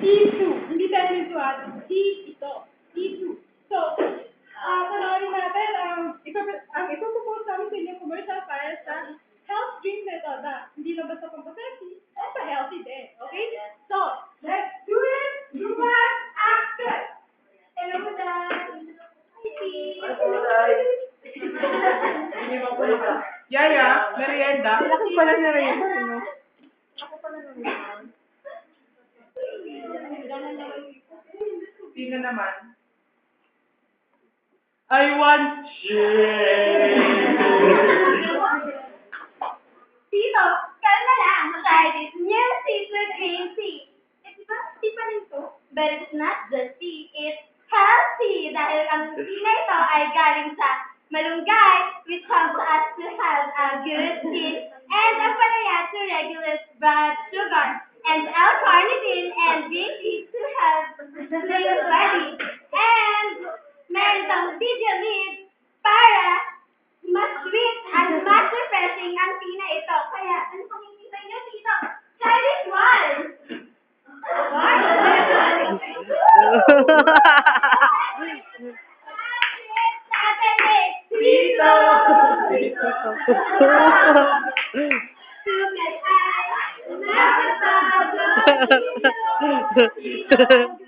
T2. Hindi tayo nito ah. T ito. T2. So, ah panoorin natin ang ang ito propose namin sa inyo commercial para sa health drink na ito na hindi lang basta pampasexy, also healthy din. Okay? So, let's do it! Lumas action! Hello, Dad! Hi, Yaya, merienda. Ako pala na rin. Ako pala na rin. Sino naman? I want Tito, kalma lang. This new secret green tea. Eh, di ba? Tea pa rin to? But it's not just tea. It's healthy. Dahil ang tea na ito ay galing sa malunggay, which helps us to have a good skin, and a palaya to regulate blood sugar, and L-carnitine and green tea help clean body. And meron itong video leaves para mas sweet at mas refreshing ang tea na ito. Kaya, ano pang hinihintay niyo dito? This one! Tito! Oh. And take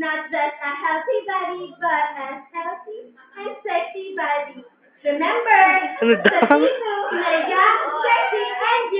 Not just a healthy body, but a healthy and sexy body. Remember, the daw? T2 is a young, sexy, and beautiful body. Sana!